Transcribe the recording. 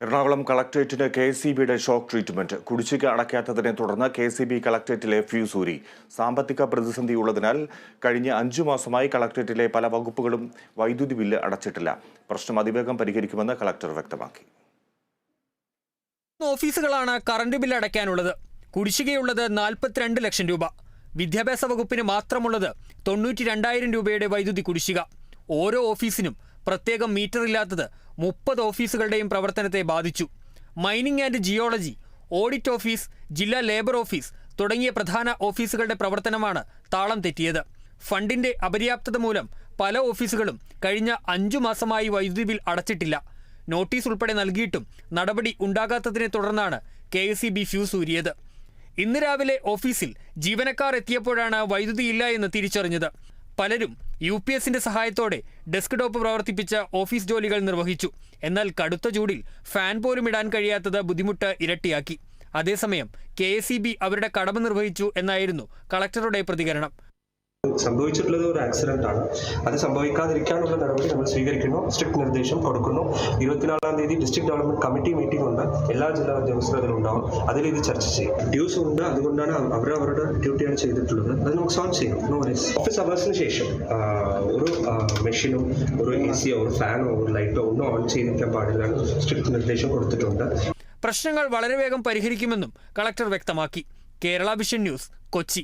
എറണാകുളം കളക്ട്രേറ്റിന് K C ബിയുടെ shock treatment. കുടിശ്ശിക അടയ്ക്കാത്തതിനെ തുടർന്ന് കെ സി ബി കളക്ട്രേറ്റിലെ ഫ്യൂസ് ഊരി സാമ്പത്തിക പ്രതിസന്ധി ഉള്ളതിനാൽ കഴിഞ്ഞ അഞ്ചു മാസമായി കളക്ട്രേറ്റിലെ പല വകുപ്പുകളും വൈദ്യുതി ബില്ല് അടച്ചിട്ടില്ല. പ്രശ്നം അതിവേഗം പരിഹരിക്കുമെന്ന് കളക്ടർ വ്യക്തമാക്കി. ഓഫീസുകളാണ് കറണ്ട് ബില്ല് അടയ്ക്കാനുള്ളത്. കുടിശ്ശികയുള്ളത് നാൽപ്പത്തിരണ്ട് ലക്ഷം രൂപ. വിദ്യാഭ്യാസ വകുപ്പിന് മാത്രമുള്ളത് തൊണ്ണൂറ്റി രണ്ടായിരം രൂപയുടെ വൈദ്യുതി കുടിശ്ശിക. ഓരോ ഓഫീസിനും പ്രത്യേകം മീറ്റർ ഇല്ലാത്തത് മുപ്പത് ഓഫീസുകളുടെയും പ്രവർത്തനത്തെ ബാധിച്ചു. Mining and geology audit office ജില്ലാ ലേബർ ഓഫീസ് തുടങ്ങിയ പ്രധാന ഓഫീസുകളുടെ പ്രവർത്തനമാണ് താളം തെറ്റിയത്. ഫണ്ടിന്റെ അപര്യാപ്തത മൂലം പല ഓഫീസുകളും കഴിഞ്ഞ അഞ്ചു മാസമായി വൈദ്യുതി ബിൽ അടച്ചിട്ടില്ല. നോട്ടീസ് ഉൾപ്പെടെ നൽകിയിട്ടും നടപടി ഉണ്ടാകാത്തതിനെ തുടർന്നാണ് K S C B fuse ഊരിയത്. ഇന്ന് രാവിലെ ഓഫീസിൽ ജീവനക്കാർ എത്തിയപ്പോഴാണ് വൈദ്യുതി ഇല്ല എന്ന് തിരിച്ചറിഞ്ഞത്. പലരും യു പി എസിന്റെ സഹായത്തോടെ ഡെസ്ക് ടോപ്പ് പ്രവർത്തിപ്പിച്ച ഓഫീസ് ജോലികൾ നിർവഹിച്ചു. എന്നാൽ കടുത്ത ചൂടിൽ ഫാൻ പോലും ഇടാൻ കഴിയാത്തത് ബുദ്ധിമുട്ട് ഇരട്ടിയാക്കി. അതേസമയം കെ അവരുടെ കടമ നിർവഹിച്ചു എന്നായിരുന്നു കളക്ടറുടെ പ്രതികരണം. സംഭവിച്ചിട്ടുള്ളത് ഒരു ആക്സിഡന്റ് ആണ്. അത് സംഭവിക്കാതിരിക്കാനുള്ള നടപടി നമ്മൾ സ്വീകരിക്കുന്നു. സ്ട്രിക്ട് നിർദ്ദേശം കൊടുക്കുന്നു. ഇരുപത്തിനാലാം തീയതി ഡിസ്ട്രിക്ട് ഡെവലപ്മെന്റ് കമ്മിറ്റി മീറ്റിംഗ് ഉണ്ട്. എല്ലാ ജില്ലാ ഉദ്യോഗസ്ഥരും അതിലുണ്ടാവും. അതിൽ ഇത് ചർച്ച ചെയ്യും. ഡ്യൂസ് ഉണ്ട്. അതുകൊണ്ടാണ് അവർ അവരുടെ ഡ്യൂട്ടിയാണ് ചെയ്തിട്ടുള്ളത്. അത് നമുക്ക് സോൾവ് ചെയ്യാം. നോ ഓഫീസ് അവേഴ്സിന് ശേഷം ഒരു മെഷീനോ ഒരു എ സിയോ ഒരു ഫാനോ ഒരു ലൈറ്റോ ഒന്നും ഓൺ ചെയ്തിരിക്കാൻ പാടില്ല സ്ട്രിക്ട് നിർദ്ദേശം കൊടുത്തിട്ടുണ്ട്. പ്രശ്നങ്ങൾ വളരെ വേഗം പരിഹരിക്കുമെന്നും കളക്ടർ വ്യക്തമാക്കി. Kerala vision news Kochi.